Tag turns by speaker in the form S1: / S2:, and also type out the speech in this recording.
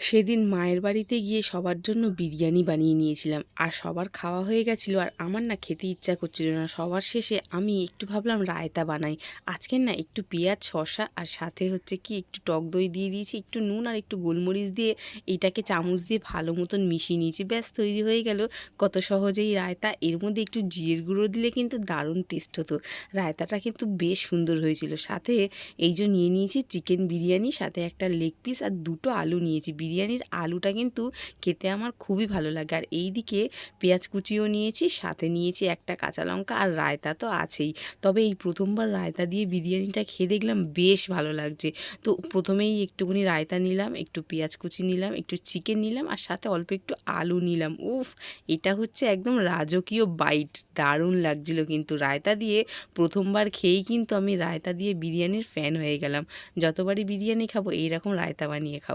S1: সেদিন মায়ের বাড়িতে গিয়ে সবার জন্য বিরিয়ানি বানিয়ে নিয়েছিলাম। আর সবার খাওয়া হয়ে গেছিল আর আমার না খেতে ইচ্ছা করছিল না। সবার শেষে আমি একটু ভাবলাম, রায়তা বানাই। আজকের না একটু পেঁয়াজ, শসা আর সাথে হচ্ছে কি একটু টক দই দিয়ে দিয়েছি, একটু নুন আর একটু গোলমরিচ দিয়ে এইটাকে চামচ দিয়ে ভালো মতন মিশিয়ে নিয়েছি। ব্যাস, তৈরি হয়ে গেল। কত সহজেই রায়তা। এর মধ্যে একটু জিরের গুঁড়ো দিলে কিন্তু দারুণ টেস্ট হতো। রায়তাটা কিন্তু বেশ সুন্দর হয়েছিল। সাথে এই যে নিয়ে নিয়েছি চিকেন বিরিয়ানি, সাথে একটা লেগ পিস আর দুটো আলু নিয়েছি। বিরিয়ানির আলুটা কিন্তু খেতে আমার খুবই ভালো লাগে। আর এই দিকে পেঁয়াজ কুচিও নিয়েছি, সাথে নিয়েছি একটা কাঁচা লঙ্কা আর রায়তা তো আছেই। তবে এই প্রথমবার রায়তা দিয়ে বিরিয়ানিটা খেয়ে দেখলাম বেশ ভালো লাগছে। তো প্রথমেই একটুখানি রায়তা নিলাম, একটু পেঁয়াজ কুচি নিলাম, একটু চিকেন নিলাম আর সাথে অল্প একটু আলু নিলাম। উফ, এটা হচ্ছে একদম রাজকীয় বাইট, দারুণ লাগছিল কিন্তু রায়তা দিয়ে প্রথমবার খেয়েই কিন্তু আমি রায়তা দিয়ে বিরিয়ানির ফ্যান হয়ে গেলাম। যতবারই বিরিয়ানি খাব, এইরকম রায়তা বানিয়ে খাব।